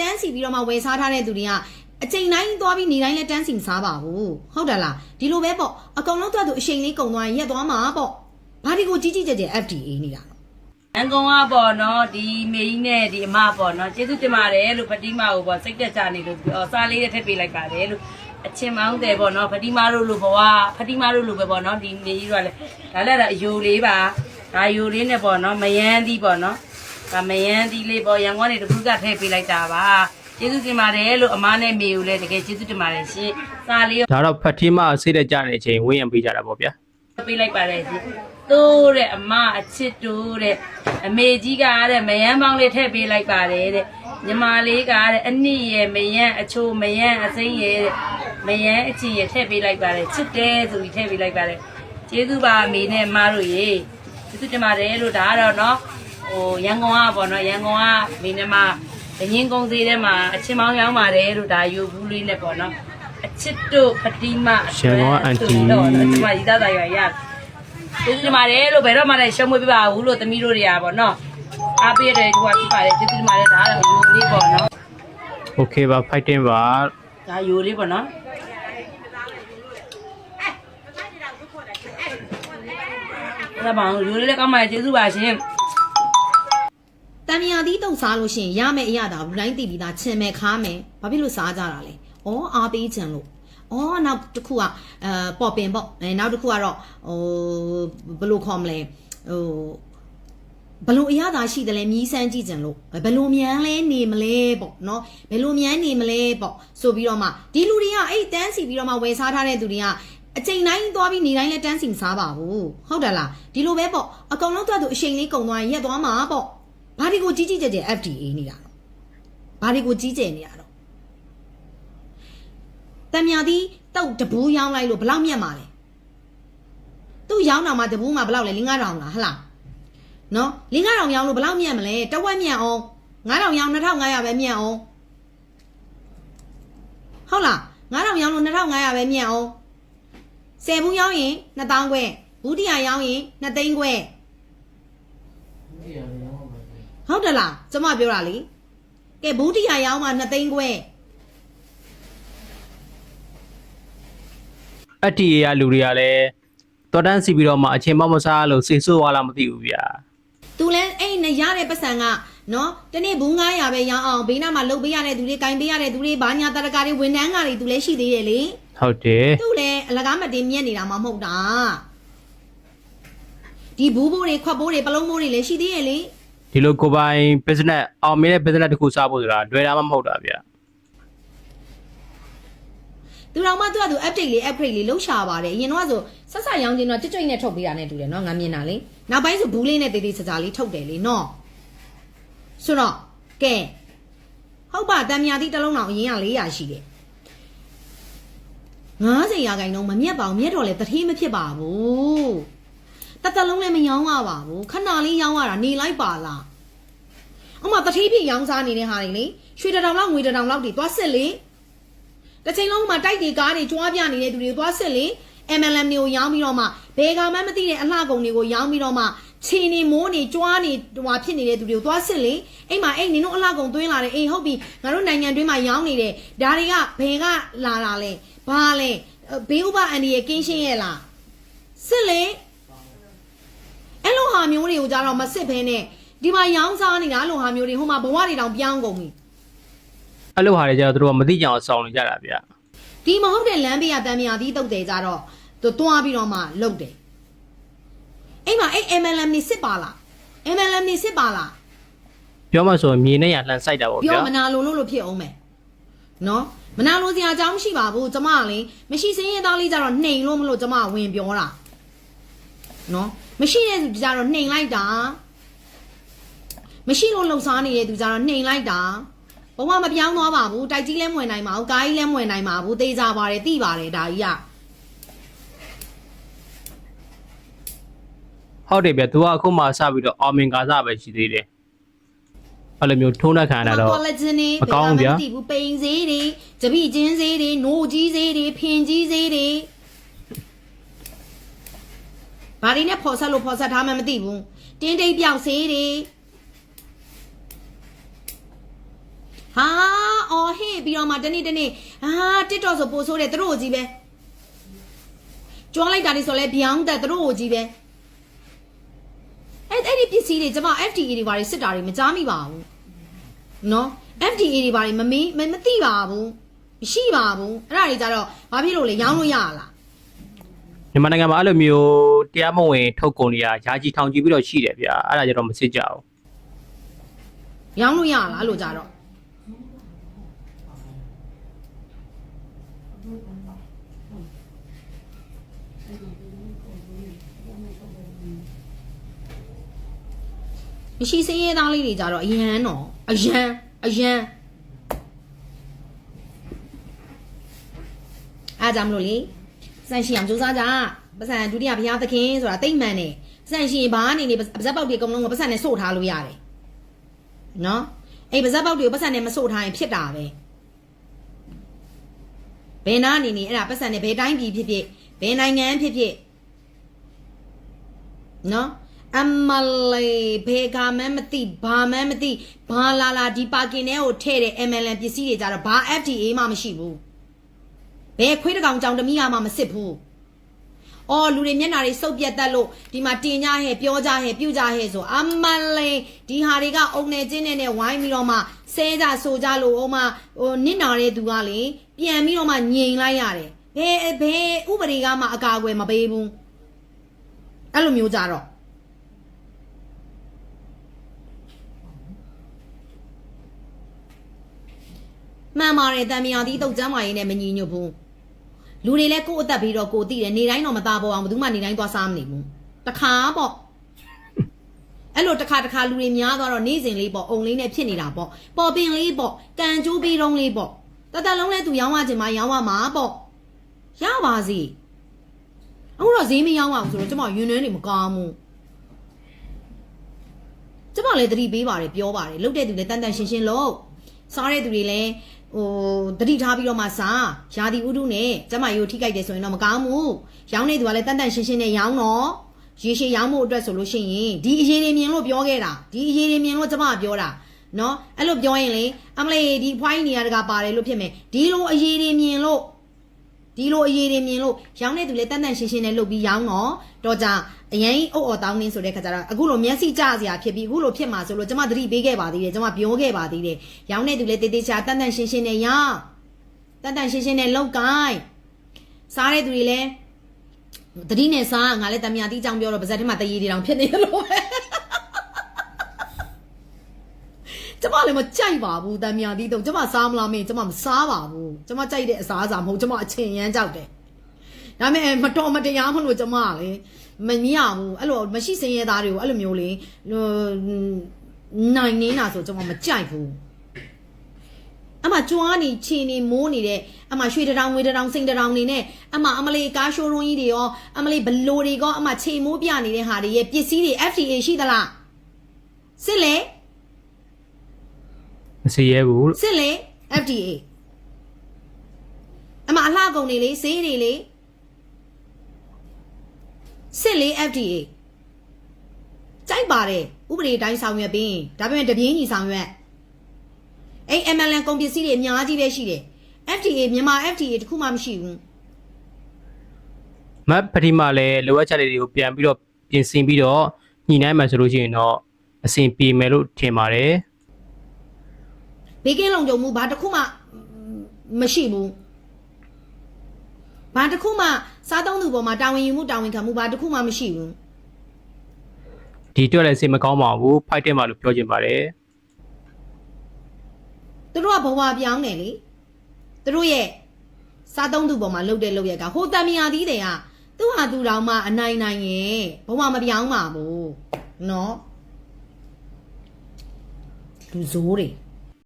တန်းစီပြီးတော့မှဝယ်စားထားတဲ့သူတွေကအချိန်တိုင်းသွားပြီးနေတိုင်းလည်းတန်းစီမစားပါဘူးဟုတ်တယ်လားဒီလိုပဲပေါ့အကောင်လုံးတော့သူအချိန်လေးကုန်သွားရင်ရက်သွားမှာပေါ့ဘာဒီကိုကြီးကြီးကျယ်ကျယ် FDA နေတာတော့အန်ကောင်ကပေါ့နော်ဒီမေကြီးနဲ့ဒီအမပေါ့နော်ကျေးဇူးတင်ပါတယ်လို့ဖတိမာကိုပေါ့စိတ်တက်ကြနေလို့ပြောစားလေးနဲ့ထည့်ပေးလိုက်ပါတယ်လို့အချင်းမောင်းတယ်ပေါ့နော်ဖတိမာတို့လိုဘဝဖတိမာတို့လိုပဲပေါ့နော်ဒီမေကြီးတို့ကလည်းဒါလည်းတော့အယိုလေးပါဒါယိုလေးနဲ့ပေါ့နော်မယန်းသီးပေါ့နော် ဒါမယန်းသီးလေးပေါ့ရန်ကုန်ကနေတခုကထည့်ပေးလိုက်တာပါကျေးဇူးတင်ပါတယ်လို့အမနဲ့မေကိုလည်းတကယ်ကျေးဇူးတင်ပါတယ်ရှင်စားလေး ဒါတော့ဖတ်တီမဆေးတဲ့ကြတဲ့အချိန်ဝင်းရံပေးကြတာပေါ့ဗျာ ပေးလိုက်ပါတယ်ရှင်သိုးတဲ့အမအချစ်တိုးတဲ့အမေကြီးကတဲ့မယန်းပေါင်းလေးထည့်ပေးလိုက်ပါတယ်တဲ့ညီမလေးကတဲ့အနှစ်ရဲ့မယန်းအချိုမယန်းအစိမ့်ရဲ့တဲ့မယန်းအချီရဲ့ထည့်ပေးလိုက်ပါတယ်ချစ်တယ်ဆိုပြီးထည့်ပေးလိုက်ပါတယ်ကျေးဇူးပါအမေနဲ့အမတို့ရေကျေးဇူးတင်ပါတယ်လို့ဒါကတော့เนาะ ဟိုရန်ကုန်ကပေါ့နော်ရန်ကုန်ကမိနဲ့မဘငင်းကုန်းသေးထဲမှာအချင်းမောင်းရောင်းပါတယ်လို့ဒါယူဘူးလေးနဲ့ပေါ့နော်အချစ်တို့ပတိမတော့အချစ်မရီသားသားရရကျေးဇူးတင်ပါတယ်လို့ဘယ်တော့မှလည်းရှုံးမပြပါဘူးလို့သမီးတို့တွေကပေါ့နော်အားပေးတယ်ဒီကပြပါတယ်ကျေးဇူးတင်ပါတယ်ဒါကတော့ယူလေးပေါ့နော် โอเคပါ fighting ပါ ဒါယူလေးပေါ့နော်ဒါပါယူလေးလည်းကောင်းပါကျေးဇူးပါရှင် တန်မြာသီးတုတ်စားလို့ရှိရင်ရမယ်အရတာဘူးတိုင်းသိပြီးသားချင်မယ်ခါမယ်ဘာဖြစ်လို့စားကြတာလဲဩအားပေးချင်လို့ဩနောက်တစ်ခုကအဲပေါ်ပင်ပေါ့အဲနောက်တစ်ခုကတော့ဟိုဘယ်လိုခေါ်မလဲဟိုဘယ်လိုအရသာရှိတယ်လဲမြည်စမ်းကြည့်ကြင်လို့ဘယ်လိုမြန်လဲနေမလဲပေါ့နော်ဘယ်လိုမြန်နေမလဲပေါ့ဆိုပြီးတော့မှဒီလူတွေကအဲ့တန်းစီပြီးတော့မှဝယ်စားထားတဲ့သူတွေကအချိန်တိုင်းသွားပြီးနေတိုင်းလည်းတန်းစီမစားပါဘူးဟုတ်တယ်လားဒီလိုပဲပေါ့အကောင်လုံးတော့သူအချိန်လေးကုန်သွားရင်ရက်သွားမှာပေါ့ ဘာဒီကိုကြီးကြီးကျယ်ကျယ် FDA နေတာတော့ဘာဒီကိုကြီးကျယ်နေတာတော့တံမြာသီးတောက်တဘူးရောင်းလိုက်လို့ဘယ်လောက်မြတ်မှာလဲသူ့ရောင်းတာမှတဘူးမှဘယ်လောက်လဲ5000လားဟဟလားနော်5000ရောင်းလို့ဘယ်လောက်မြတ်မလဲတဝက်မြတ်အောင်9000ရောင်း2500ပဲမြတ်အောင်ဟုတ်လား9000ရောင်းလို့2500ပဲမြတ်အောင်10ဘူးရောင်းရင်2000ခွဲဘူးတရာရောင်းရင်2သိန်းခွဲ ဟုတ်တယ်လားကျမပြောတာလေကဲဘူးတရာရောင်းမှ2သိန်းခွဲအတ္တီရလူတွေကလည်းတော်တန်းစီပြီးတော့မှအချိန်မမစားလို့စိတ်ဆိုးသွားလားမသိဘူးဗျာသူလဲအဲ့နဲ့ရတဲ့ပတ်စံကနော်တနေ့ဘူး900ပဲရောင်းအောင်ဘေးနားမှာလုတ်ပေးရတဲ့သူတွေကင်ပေးရတဲ့သူတွေဘာညာတရကာတွေဝန်ထမ်းကတွေသူလဲရှိသေးတယ်လေဟုတ်တယ်သူလဲအလကားမတင်မြက်နေတာမှမဟုတ်တာဒီဘူးဘိုးတွေခွက်ဘိုးတွေပလုံးဘိုးတွေလည်းရှိသေးရဲ့လေ ဒီလိုကိုပိုင် business အောင်မြင်တဲ့ business တစ်ခုစားဖို့ဆိုတာလွယ်တာမှမဟုတ်တာဗျာသူတော်မှသူကသူ update လေး upgrade လေးလှုပ်ရှားပါတယ်အရင်တော့ဆိုဆက်ဆက်ရောင်းချင်းတော့ကြွကြွနဲ့ထုတ်ပေးတာနဲ့တူတယ်နော်ငါမြင်တာလေနောက်ပိုင်းဆိုဘူးလေးနဲ့တေးသေးစစလေးထုတ်တယ်လေနော်ဆိုတော့ကဲဟုတ်ပါတံမြာတိတစ်လုံးအောင်အရင်က400ရှိတယ်90ရာခိုင်နှုန်းမမြက်ပါဘူးမြက်တော့လေတထေးမဖြစ်ပါဘူး တသက်လုံးလည်းမရောင်းရပါဘူးခဏလေးရောင်းရတာနေလိုက်ပါလားအမတထေးဖြစ်ရောင်းစားနေတဲ့ဟာတွေလေရွှေတစ်တောင်လောက်ငွေတစ်တောင်လောက်တွေသွားစစ်လေတစ်ချိန်လုံးမှာတိုက်တွေကားတွေကြွားပြနေတဲ့သူတွေကိုသွားစစ်လေ MLM တွေကိုရောင်းပြီးတော့မှဘယ်ကောင်မှမသိတဲ့အလှကုန်တွေကိုရောင်းပြီးတော့မှခြေနေမိုးနေကြွားနေဟွာဖြစ်နေတဲ့သူတွေကိုသွားစစ်လေအိမ်မှာအိမ်နင်တို့အလှကုန်သွင်းလာတယ်အိမ်ဟုတ်ပြီငါတို့နိုင်ငံတွင်းမှာရောင်းနေတယ်ဒါတွေကဘယ်ကလာတာလဲဘာလဲဘေးဥပအန်ဒီရဲ့ကင်းရှင်းရဲ့လားစစ်လေ အဲ့လိုဟာမျိုးတွေကိုကြတော့မစစ်ဘဲနဲ့ဒီမှာရောင်းစားနေတာအဲ့လိုဟာမျိုးတွေဟိုမှာဘဝတွေတောင်ပြောင်းကုန်ပြီအဲ့လိုဟာတွေကျတော့သူတို့ကမသိကြအောင်စောင့်နေကြတာဗျာဒီမဟုတ်တဲ့လမ်းဘေးကတန်မြာသီးတုတ်တယ်ကြတော့သူတွားပြီးတော့မှလုတ်တယ်အဲ့မှာအဲ့ MLM နေစစ်ပါလား MLM နေစစ်ပါလားပြောမှဆိုရင်မြေနဲ့ရလှန်ဆိုင်တာပေါ့ဗျာပြောမနာလိုလို့လို့ဖြစ်အောင်မယ်နော်မနာလိုစရာအကြောင်းမရှိပါဘူးကျမကလေမရှိစင်းရဲသားလေးကြတော့နှိမ်လို့မလို့ကျမကဝင်ပြောတာနော် မရှိတဲ့သူကြတော့နှိမ်လိုက်တာမရှိလို့လှုပ်ရှားနေတဲ့သူကြတော့နှိမ်လိုက်တာဘဝမပြောင်းသွားပါဘူးတိုက်ကြီးလည်းမဝင်နိုင်ပါဘူးကားကြီးလည်းမဝင်နိုင်ပါဘူးတေးကြပါတယ်တိပါတယ်ဒါကြီးကဟုတ်တယ်ဗျာသူကအခုမှစပြီးတော့အောင်မြင်ကာစားပဲရှိသေးတယ်အဲ့လိုမျိုးထုံးနှက်ခံရတာတော့ကောလာဂျင်တွေမကောင်းဘူးဗျာဘယ်မှမသိဘူးပိန်ဈေးတွေကြပိချင်းဈေးတွေနိုးကြီးဈေးတွေဖင်ကြီးဈေးတွေ ဘာတွေနဲ့ဖော်ဆက်လို့ဖော်ဆက်ထားမှမသိဘူးတင်းတိတ်ပြောက်ဈေးတွေဟာအော်ဟစ်ပြီးတော့မှတနေ့တနေ့ဟာတစ်တော့ဆိုပို့ဆိုးတယ်သူတို့ကိုကြီးပဲကြွားလိုက်တာนี่ဆိုလဲဗျောင်းတက်သူတို့ကိုကြီးပဲအဲ့အဲ့ဒီပစ္စည်းတွေကျွန်မ FDA တွေဘာတွေစစ်တာတွေမကြားမိပါဘူးနော် FDA တွေဘာတွေမမင်းမမသိပါဘူးမရှိပါဘူးအဲ့ဒါတွေကြတော့ဘာဖြစ်လို့လဲရောင်းလို့ရလား မြန်မာနိုင်ငံမှာအဲ့လိုမျိုးတရားမဝင်ထုတ်ကုန်တွေကယာကြီးထောင်ကြီးပြီးတော့ရှိတယ်ဗျာအဲ့ဒါကြတော့မစစ်ကြဘူးရောင်းလို့ရလားအဲ့လိုကြတော့မရှိစင်းရဲသားလေးတွေကြတော့အရန်တော့အရန်အရန်အားကြောင့်မလို့လေ စန့်ရှိအောင်စူးစမ်းကြပတ်စံဒုတိယဘုရားသခင်ဆိုတာတိတ်မှန်တယ်စန့်ရှိရင်ဘာအနေနဲ့ပါဇက်ပေါက်တွေအကုန်လုံးကိုပတ်စံနဲ့စို့ထားလို့ရတယ်နော်အဲ့ပါဇက်ပေါက်တွေကိုပတ်စံနဲ့မစို့ထားရင်ဖြစ်တာပဲဘယ်နာအနေနဲ့အဲ့ဒါပတ်စံနဲ့ဘယ်တိုင်းပြည်ဖြစ်ဖြစ်ဘယ်နိုင်ငံဖြစ်ဖြစ်နော်အမလေးဘေကမန်းမသိဘာမန်းမသိဘာလာလာဒီပါကင်ထဲကိုထည့်တဲ့ MLN ပစ္စည်းတွေကြတော့ဘာ FDA မှမရှိဘူး ဘယ်ခွေးတကောင်ကြောင်တမိရမှမစစ်ဘူးအော်လူတွေမျက်နှာတွေစုပ်ပြတ်တက်လို့ဒီမှာတင်ကြဟဲ့ပြောကြဟဲ့ပြုကြဟဲ့ဆိုအမလေးဒီဟာတွေကအုံနေချင်းနဲ့နဲ့ဝိုင်းပြီးတော့မှဆဲကြဆိုကြလို့အမဟိုနစ်နာတဲ့သူကလေပြန်ပြီးတော့မှညင်လိုက်ရတယ်ဘယ်ဘယ်ဥပဒေကမှအကာအကွယ်မပေးဘူးအဲ့လိုမျိုးကြတော့မှန်ပါတယ်တံမြာသီးတုတ်ကျမ်းမာရေးနဲ့မညီညွတ်ဘူး လူတွေလည်းကိုယ့်အသက်ပြီးတော့ကိုယ်သိတယ်နေတိုင်းတော့မသားပေါ်အောင်ဘယ်သူမှနေတိုင်းသွားစားမနေဘူးတခါပေါ့အဲ့လိုတခါတခါလူတွေများသွားတော့နေစဉ်လေးပေါ့အုံလေးနဲ့ဖြစ်နေတာပေါ့ပေါ်ပင်လေးပေါ့ကံကြိုးပြီးတုံးလေးပေါ့တတလုံးလဲသူရောင်းရခြင်းမရောင်းရမှာပေါ့ရပါစီအခုတော့ဈေးမရောင်းအောင်ဆိုတော့ကျမယွန်းနှန်းတွေမကောင်းဘူးကျမလည်းတတိပေးပါတယ်ပြောပါတယ်လုတ်တဲ့သူလည်းတန်တန်ရှင်းရှင်းလို့ စားတဲ့သူတွေလည်းဟိုတတိထားပြီးတော့မှစားယာဒီဥဒုနဲ့ကျမရိုးထိကြိုက်တယ်ဆိုရင်တော့မကောင်းဘူးရောင်းတဲ့သူကလည်းတန်တန်ရှင်းရှင်းနဲ့ရောင်းတော့ရေရှည်ရောင်းဖို့အတွက်ဆိုလို့ရှိရင်ဒီအရေးတွေမြင်လို့ပြောခဲ့တာဒီအရေးတွေမြင်လို့ကျမပြောတာနော်အဲ့လိုပြောရင်လေအမလေးဒီဖွိုင်းနေရတကပါတယ်လို့ဖြစ်မယ်ဒီလိုအရေးတွေမြင်လို့ဒီလိုအရေးတွေမြင်လို့ရောင်းတဲ့သူလည်းတန်တန်ရှင်းရှင်းနဲ့လုပ်ပြီးရောင်းတော့တော့ကြ အရင်အုပ်အော်တောင်းနေဆိုတဲ့ခါကျတော့အခုလိုမျက်စိကျစရာဖြစ်ပြီးအခုလိုဖြစ်မှာဆိုလို့ကျမသတိပေးခဲ့ပါသေးတယ်ကျမပြောခဲ့ပါသေးတယ်ရောင်းတဲ့သူလည်းတေးသေးချာတန်တန်ရှင်းရှင်းနဲ့ရောင်းတန်တန်ရှင်းရှင်းနဲ့လုပ်ကိုင်းစားတဲ့သူတွေလည်းသတိနဲ့စားငါလည်းတမယာတီးကြောင်ပြောတော့ပါဇက်ထဲမှာတရေတွေတောင်ဖြစ်နေလို့ပဲကျမလည်းမကြိုက်ပါဘူးတမယာတီးတော့ကျမစားမလားမင်းကျမမစားပါဘူးကျမကြိုက်တဲ့အစားအစာမဟုတ်ကျမအချင်းရမ်းကြောက်တယ်ဒါပေမဲ့မတော်မတရားမလို့ကျမကလေ မမြင်ရဘူးအဲ့လိုမရှိစင်းရဲသားတွေကိုအဲ့လိုမျိုးလေဟိုနိုင်နေတာဆိုကျမမကြိုက်ဘူးအမကြွားနေချီနေမိုးနေတဲ့အမရွှေတရောင်ငွေတရောင်စိန်တရောင်နေနဲ့အမအမလေးကားရှိုးရုံးကြီးတွေရောအမလေးဘလိုတွေကောအမချေမိုးပြနေတဲ့ဟာတွေရဲ့ပစ္စည်းတွေ FDA ရှိသလားစစ်လေမစစ်ရဲဘူးလို့စစ်လေ FDA အမအလှကုန်နေလေဈေးတွေလေ စစ်လေ FDA ကြိုက်ပါတယ်ဥပဒေတိုင်းဆောင်ရွက်ပြီးဒါပေမဲ့တပြင်းညီဆောင်ရွက်အဲ့ MLN ကုန်ပစ္စည်းတွေအများကြီးပဲရှိတယ် FDA မြန်မာ FDA တခုမှမရှိဘူးမတ်ပတိမလည်းလိုအပ်ချက်လေးတွေကိုပြန်ပြီးတော့ပြင်ဆင်ပြီးတော့ညှိနှိုင်းမှဆိုလို့ရှိရင်တော့အဆင်ပြေမယ်လို့ထင်ပါတယ်ဘေးကင်းလုံခြုံမှုဘာတစ်ခုမှမရှိဘူး ဘာတစ်ခုမှစားသုံးသူပေါ်မှာတာဝန်ယူမှုတာဝန်ခံမှုဘာတစ်ခုမှမရှိဘူးဒီအတွက်လည်းစိတ်မကောင်းပါဘူးဖိုက်တက်မှလို့ပြောချင်ပါတယ်သူတို့ကဘဝပြောင်းတယ်လေသူတို့ရဲ့စားသုံးသူပေါ်မှာလှုပ်တဲ့လှုပ်ရက်ကဟိုတမယာသီးတွေကသူ့ဟာသူတောင်မှအနိုင်နိုင်ရဲ့ဘဝမပြောင်းပါဘူးနော်လူโซတွေ